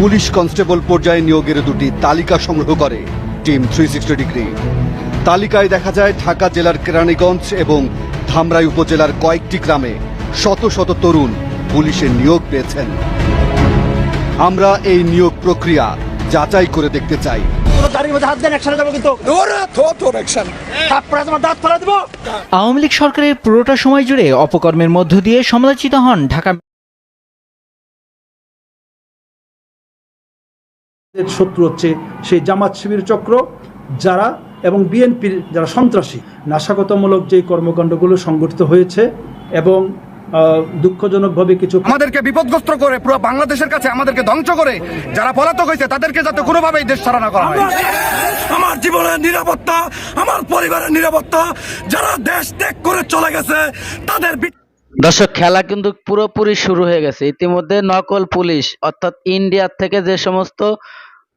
Police constable পর্যায়ে নিয়োগের দুটি তালিকা সংগ্রহ করে টিম থ্রি সিক্সটি ডিগ্রি। তালিকায় দেখা যায় ঢাকা জেলার কেরানীগঞ্জ এবং ধামরাই উপজেলার কয়েকটি গ্রামে শত শত তরুণ পুলিশের নিয়োগ পেয়েছেন। আমরা এই নিয়োগ প্রক্রিয়া যাচাই করে দেখতে চাই। কোনো গাড়ির মধ্যে হাত দেন একসাথে যাব কিন্তু। ওরে থো তোর অ্যাকশন তারপরে তোমার দাঁত ফেলা দেবো। আওয়ামী লীগ সরকারের পুরোটা সময় জুড়ে অপকর্মের মধ্য দিয়ে সমালোচিত হন ঢাকা শত্রু হচ্ছে সেই জামাত শিবির চক্র যারা এবং বিএনপির যারা সন্ত্রাসী। নাশকতামূলক যে কর্মকাণ্ডগুলো সংগঠিত হয়েছে এবং দুঃখজনকভাবে কিছু আমাদেরকে বিপদগ্রস্ত করে পুরো বাংলাদেশের কাছে আমাদেরকে ধ্বংস করে যারা পলাতক হয়েছে তাদেরকে যাতে কোনোভাবেই দেশ ছাড়া না করা হয়। আমার জীবনের নিরাপত্তা আমার পরিবারের নিরাপত্তা যারা দেশ ত্যাগ করে চলে গেছে তাদের দর্শক খেলা কিন্তু পুরোপুরি শুরু হয়ে গেছে। ইতিমধ্যে নকল পুলিশ অর্থাৎ ইন্ডিয়ার থেকে যে সমস্ত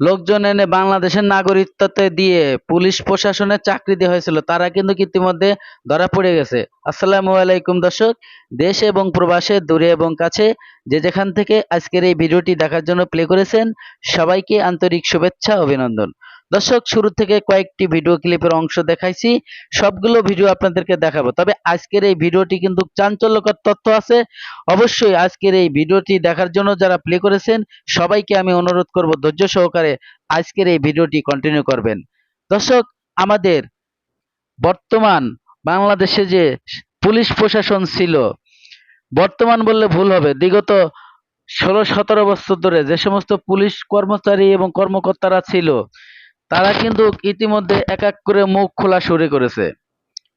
লোকজন এনে বাংলাদেশের নাগরিকত্ব দিয়ে পুলিশ প্রশাসনে চাকরি দেওয়া হয়েছিল, তারা কিন্তু ইতিমধ্যে ধরা পড়ে গেছে। আসসালামু আলাইকুম দর্শক, দেশ এবং প্রবাসে, দূরে এবং কাছে, যে যেখান থেকে আজকের এই ভিডিওটি দেখার জন্য প্লে করেছেন, সবাইকে আন্তরিক শুভেচ্ছা, অভিনন্দন। দর্শক, শুরু থেকে কয়েকটি ভিডিও ক্লিপের অংশ দেখাইছি। সবগুলো ভিডিও আপনাদেরকে দেখাবো। তবে আজকের এই ভিডিওটি কিন্তু চাঞ্চল্যকর তথ্য আছে। অবশ্যই আজকের এই ভিডিওটি দেখার জন্য যারা প্লে করেছেন, সবাইকে আমি অনুরোধ করব, ধৈর্য সহকারে আজকের এই ভিডিওটি কন্টিনিউ করবেন। দর্শক, আমাদের বর্তমান বাংলাদেশে যে পুলিশ প্রশাসন ছিল, বর্তমান বললে ভুল হবে। বিগত ষোলো সতেরো বছর ধরে যে সমস্ত পুলিশ কর্মচারী এবং কর্মকর্তারা ছিল তারা কিন্তু ইতিমধ্যে এক এক করে মুখ খোলা শুরু করেছে।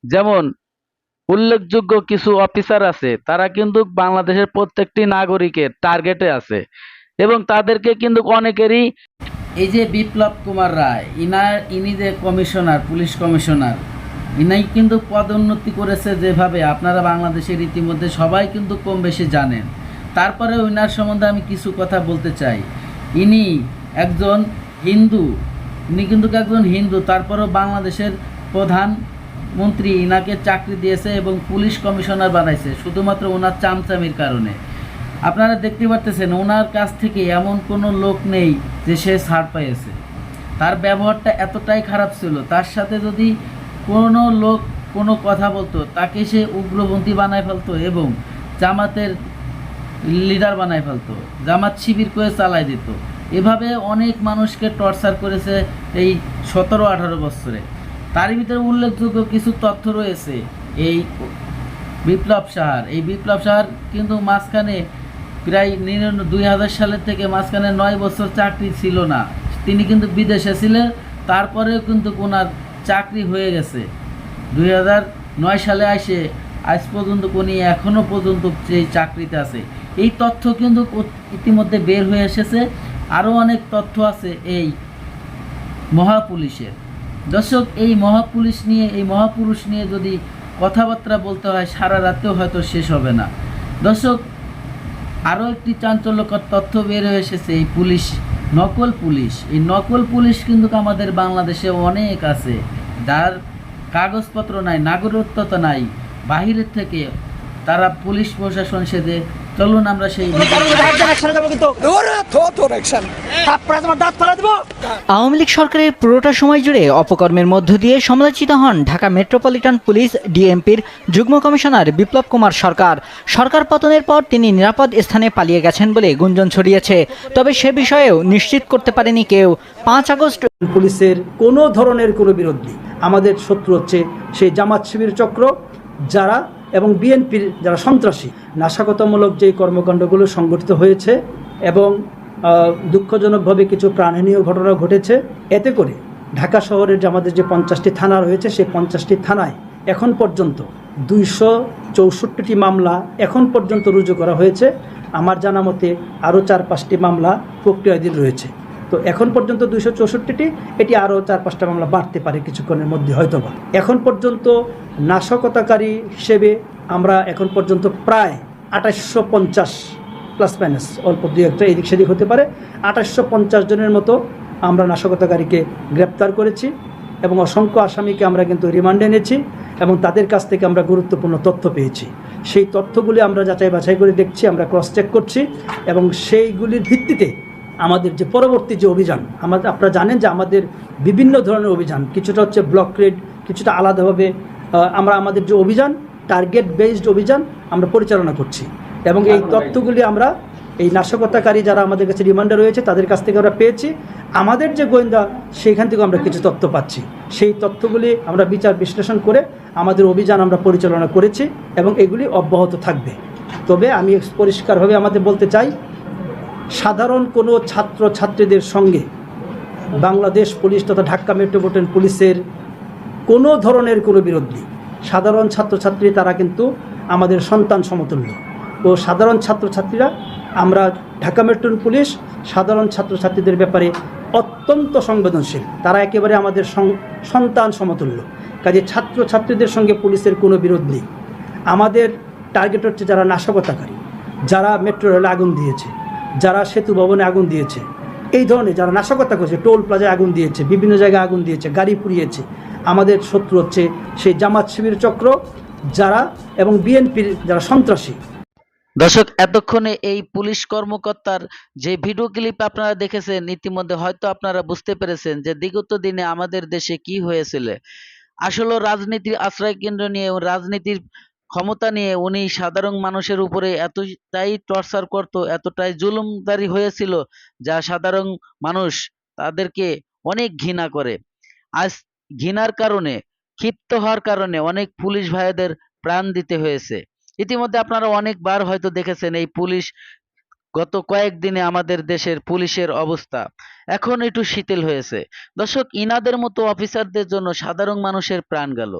যেমন, উল্লেখযোগ্য কিছু অফিসার আছে, তারা কিন্তু বাংলাদেশের প্রত্যেকটি নাগরিকের টার্গেটে আছে এবং তাদেরকে কিন্তু অনেকেরই এই যে বিপ্লব কুমার রায় ইনার ইনি যে কমিশনার, পুলিশ কমিশনার, ইনাই কিন্তু পদোন্নতি করেছে যেভাবে, আপনারা বাংলাদেশের ইতিমধ্যে সবাই কিন্তু কম বেশি জানেন। তারপরে ইনার সম্বন্ধে আমি কিছু কথা বলতে চাই। ইনি একজন হিন্দু ইনি কিন্তু একজন হিন্দু, তারপরও বাংলাদেশের প্রধান মন্ত্রী, ইনাকে চাকরি দিয়েছে এবং পুলিশ কমিশনার বানাইছে, শুধুমাত্র ওনার চামচামির কারণে। আপনারা দেখতে পারতেছেন, ওনার কাছ থেকে এমন কোনো লোক নেই যে সে ছাড় পেয়েছে তার ব্যবহারটা এতটাই খারাপ ছিল, তার সাথে যদি কোনো লোক কোনো কথা বলতো, তাকে সে উগ্রপন্থী বানায় ফেলতো এবং জামাতের লিডার বানায় ফেলতো, জামাত শিবির করে চালাই দিত। এভাবে অনেক মানুষকে টর্চার করেছে এই সতেরো আঠারো বছরে। তারই ভিতরে উল্লেখযোগ্য কিছু তথ্য রয়েছে এই বিপ্লব সাহার। এই বিপ্লব সাহার কিন্তু মাঝখানে প্রায় নিরানব্বই, দুই হাজার সালের থেকে মাঝখানে নয় বছর চাকরি ছিল না। তিনি কিন্তু বিদেশে ছিলেন, তারপরেও কিন্তু ওনার চাকরি হয়ে গেছে। দুই হাজার নয় সালে আসে, আজ পর্যন্ত উনি এখনও পর্যন্ত সেই চাকরিতে আছে। এই তথ্য কিন্তু ইতিমধ্যে বের হয়ে এসেছে। আরও অনেক তথ্য আছে এই মহাপুলিশের। দর্শক, এই মহাপুলিশ নিয়ে, এই মহাপুরুষ নিয়ে যদি কথাবার্তা বলতে হয়, সারা রাতেও হয়তো শেষ হবে না। দর্শক আরও একটি চাঞ্চল্যকর তথ্য বের হয়ে এসেছে, এই পুলিশ, নকল পুলিশ। এই নকল পুলিশ কিন্তু আমাদের বাংলাদেশে অনেক আছে। যার কাগজপত্র নাই নাগরিকত্ব নাই, বাহিরের থেকে তারা পুলিশ প্রশাসন সেজে চলুন আমরা সেই আওয়ামী লীগ সরকারের পুরোটা সময় জুড়ে অপকর্মের মধ্য দিয়ে সমালোচিত হন ঢাকা মেট্রোপলিটন পুলিশ ডিএমপির যুগ্ম কমিশনার বিপ্লব কুমার সরকার। সরকার পতনের পর তিনি নিরাপদ স্থানে পালিয়ে গেছেন বলে গুঞ্জন ছড়িয়েছে। তবে সে বিষয়েও নিশ্চিত করতে পারেনি কেউ। পাঁচ আগস্ট পুলিশের কোনো ধরনের কোনো বিরোধী আমাদের শত্রু হচ্ছে সেই জামাত শিবির চক্র যারা এবং বিএনপির যারা সন্ত্রাসী, নাশকতামূলক যে কর্মকাণ্ডগুলো সংগঠিত হয়েছে এবং দুঃখজনকভাবে কিছু প্রাণহানীয় ঘটনা ঘটেছে, এতে করে ঢাকা শহরের যে আমাদের যে পঞ্চাশটি থানা রয়েছে, সেই পঞ্চাশটি থানায় এখন পর্যন্ত দুইশো চৌষট্টিটি মামলা এখন পর্যন্ত রুজু করা হয়েছে। আমার জানা মতে আরও চার পাঁচটি মামলা প্রক্রিয়াধীন রয়েছে। তো এখন পর্যন্ত দুইশো চৌষট্টিটি, এটি আরও চার পাঁচটা মামলা বাড়তে পারে কিছুক্ষণের মধ্যে হয়তো বা এখন পর্যন্ত নাশকতাকারী হিসেবে আমরা এখন পর্যন্ত প্রায় আঠাশশো পঞ্চাশ প্লাস মাইনাস অল্প দুই একটা এদিক সেদিক হতে পারে। আঠাশশো পঞ্চাশ জনের মতো আমরা নাশকতাকারীকে গ্রেপ্তার করেছি এবং অসংখ্য আসামিকে আমরা কিন্তু রিমান্ডে এনেছি এবং তাদের কাছ থেকে আমরা গুরুত্বপূর্ণ তথ্য পেয়েছি। সেই তথ্যগুলি আমরা যাচাই বাছাই করে দেখছি, আমরা ক্রস চেক করছি এবং সেইগুলির ভিত্তিতে আমাদের যে পরবর্তী যে অভিযান আমাদের আপনারা জানেন যে আমাদের বিভিন্ন ধরনের অভিযান কিছুটা হচ্ছে ব্লক রেড কিছুটা আলাদাভাবে আমরা আমাদের যে অভিযান টার্গেট বেসড অভিযান আমরা পরিচালনা করছি। এবং এই তথ্যগুলি আমরা এই নাশকতাকারী যারা আমাদের কাছে রিমান্ডে রয়েছে তাদের কাছ থেকে আমরা পেয়েছি। আমাদের যে গোয়েন্দা সেইখান থেকে আমরা কিছু তথ্য পাচ্ছি। সেই তথ্যগুলি আমরা বিচার বিশ্লেষণ করে আমাদের অভিযান আমরা পরিচালনা করেছি এবং এগুলি অব্যাহত থাকবে। তবে আমি পরিষ্কারভাবে আমাদের বলতে চাই সাধারণ কোনো ছাত্র ছাত্রীদের সঙ্গে বাংলাদেশ পুলিশ তথা ঢাকা মেট্রোপলিটন পুলিশের কোনো ধরনের কোনো বিরোধ নেই। সাধারণ ছাত্রছাত্রী তারা কিন্তু আমাদের সন্তান সমতুল্য। ও সাধারণ ছাত্রছাত্রীরা আমরা ঢাকা মেট্রোপলিটন পুলিশ সাধারণ ছাত্রছাত্রীদের ব্যাপারে অত্যন্ত সংবেদনশীল। তারা একেবারে আমাদের সন্তান সমতুল্য। কাজে ছাত্রছাত্রীদের সঙ্গে পুলিশের কোনো বিরোধ নেই। আমাদের টার্গেট হচ্ছে যারা নাশকতাকারী, যারা মেট্রো রেলে আগুন দিয়েছে। যারা সেতু ভবনে আগুন দিয়েছে। এই ধরনের যারা নাশকতা করেছে, টোল প্লাজায় আগুন দিয়েছে, বিভিন্ন জায়গায় আগুন দিয়েছে, গাড়ি পুড়িয়েছে, আমাদের শত্রু হচ্ছে সেই জামাত শিবির চক্র, যারা এবং বিএনপির যারা সন্ত্রাসী। দর্শক, এতক্ষণে এই পুলিশ কর্মকর্তার যে ভিডিও ক্লিপ আপনারা দেখেছেন, ইতিমধ্যে হয়তো আপনারা বুঝতে পেরেছেন যে বিগত দিনে আমাদের দেশে কি হয়েছিল। আসলে রাজনীতির আশ্রয় কেন্দ্র নিয়ে রাজনীতির ক্ষমতা নিয়ে উনি সাধারণ মানুষের উপরে এতটাই টর্চার করত, এতটাই জুলুমদারি হয়েছিল, যা সাধারণ মানুষ তাদেরকে অনেক ঘৃণা করে। আজ ঘৃণার কারণে, ক্ষিপ্ত হওয়ার কারণে অনেক পুলিশ ভাইদের প্রাণ দিতে হয়েছে। ইতিমধ্যে আপনারা অনেকবার হয়তো দেখেছেন এই পুলিশ গত কয়েকদিনে আমাদের দেশের পুলিশের অবস্থা। এখন একটু শিথিল হয়েছে। দর্শক, ইনাদের মতো অফিসারদের জন্য সাধারণ মানুষের প্রাণ গেল।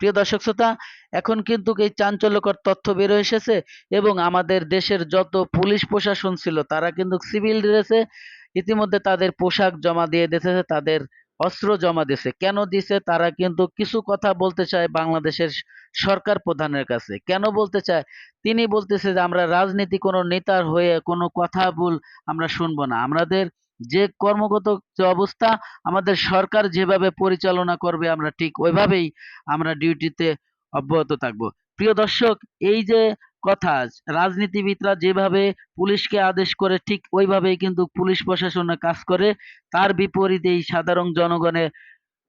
প্রিয় দর্শক শ্রোতা, এখন কিন্তু এই চাঞ্চল্যকর তথ্য বের এসেছে এবং আমাদের দেশের যত পুলিশ প্রশাসন ছিল, তারা কিন্তু সিভিল ড্রেসে ইতিমধ্যে তাদের পোশাক জমা দিয়ে দিয়েছে, তাদের অস্ত্র জমা দিয়েছে। কেন দিছে তারা কিন্তু কিছু কথা বলতে চায় বাংলাদেশের সরকার প্রধানের কাছে। কেন বলতে চায়? তিনি বলতেছে যে, আমরা রাজনীতি কোনো নেতার হয়ে কোনো কথা বল আমরা শুনব না। আমাদের যে কর্মগত অবস্থা আমাদের সরকার যেভাবে পরিচালনা করবে আমরা ঠিক ওইভাবেই আমরা ডিউটিতে অব্যাহত থাকব। প্রিয় দর্শক, এই যে কথা, রাজনীতিবিদরা যেভাবে পুলিশকে আদেশ করে ঠিক ওইভাবেই কিন্তু পুলিশ প্রশাসনে কাজ করে, তার বিপরীতেই সাধারণ জনগণের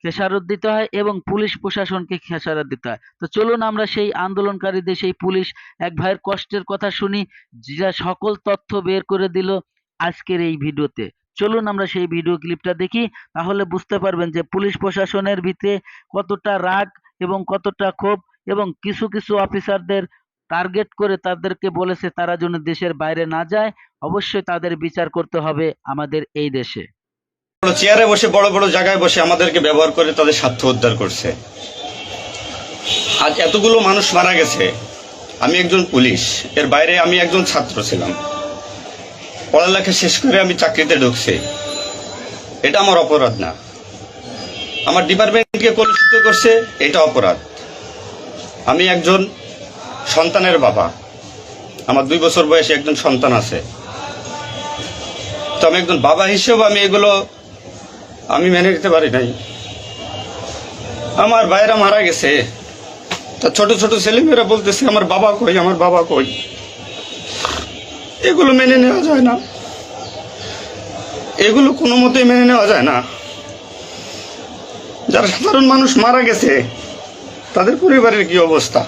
খেসারত দিতে হয় এবং পুলিশ প্রশাসনকে খেসারত দিতে হয়। তো চলুন আমরা সেই আন্দোলনকারীদের, সেই পুলিশ এক ভাইয়ের কষ্টের কথা শুনি, যা সকল তথ্য বের করে দিল আজকের এই ভিডিওতে। চলুন আমরা সেই ভিডিও ক্লিপটা দেখি, তাহলে বুঝতে পারবেন যে পুলিশ প্রশাসনের ভিতরে কতটা রাগ এবং কতটা ক্ষোভ এবং কিছু কিছু অফিসারদের টার্গেট করে তাদেরকে বলেছে তারা যেন দেশের বাইরে না যায়, অবশ্যই তাদের বিচার করতে হবে আমাদের এই দেশে। চেয়ারে বসে, বড় বড় জায়গায় বসে আমাদেরকে ব্যবহার করে তাদের স্বার্থ উদ্ধার করছে। আজ এতগুলো মানুষ মারা গেছে, আমি একজন পুলিশ, এর বাইরে আমি একজন ছাত্র ছিলাম। পড়ালেখা শেষ করে আমি চাকরিতে ঢুকছি। এটা আমার অপরাধ না। আমার ডিপার্টমেন্টকে কলুষিত করছে, এটা অপরাধ। আমি একজন সন্তানের বাবা। আমার দুই বছর বয়সে একজন সন্তান আছে। তো আমি একজন বাবা হিসেবে আমি এগুলো আমি মেনে নিতে পারি নাই। আমার ভাইয়েরা মারা গেছে। তা ছোট ছোট ছেলেমেয়েরা বলতেছে, আমার বাবা কই? আমার বাবা কই? এগুলো মেনে নেওয়া যায় না। এগুলো কোনো মতেই মেনে নেওয়া যায় না। যারা সাধারণ মানুষ মারা গেছে, তাদের পরিবারের কি অবস্থা?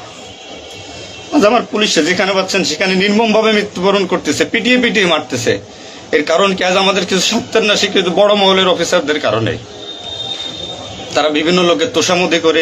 আজ আমার পুলিশে যেখানে পাচ্ছেন, সেখানে নির্মমভাবে মৃত্যুবরণ করতেছে, পিটিয়ে পিটিয়ে মারতেছে। এর কারণ কি আজ আমাদের কিছু সত্যের না স্বীকৃত বড় মহলের অফিসারদের কারণে। তারা বিভিন্ন লোকের তোষামতি করে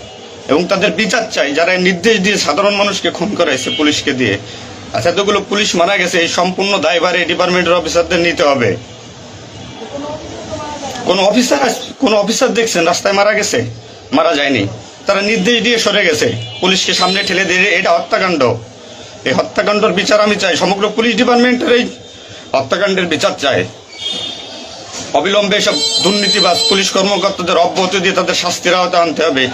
এবং তাদের বিচার চাই, যারা নির্দেশ দিয়ে সাধারণ মানুষকে খুন করাইছে পুলিশকে দিয়ে। আচ্ছা এতগুলো পুলিশ মারা গেছে, এই সম্পূর্ণ দায়ভার এই ডিপার্টমেন্টের অফিসারদের নিতে হবে। কোন অফিসার কোন অফিসার দেখছেন, রাস্তায় মারা গেছে? মারা যায়নি। তারা নির্দেশ দিয়ে সরে গেছে। পুলিশকে সামনে ঠেলে দিয়ে, এটা হত্যাকাণ্ড। এই হত্যাকাণ্ডের বিচার আমি চাই, সমগ্র পুলিশ ডিপার্টমেন্টের এই হত্যাকাণ্ডের বিচার চাই। অবিলম্বে সব দুর্নীতিবাজ পুলিশ কর্মকর্তাদের অব্যাহতি দিয়ে তাদের শাস্তির আওতায় আনতে হবে।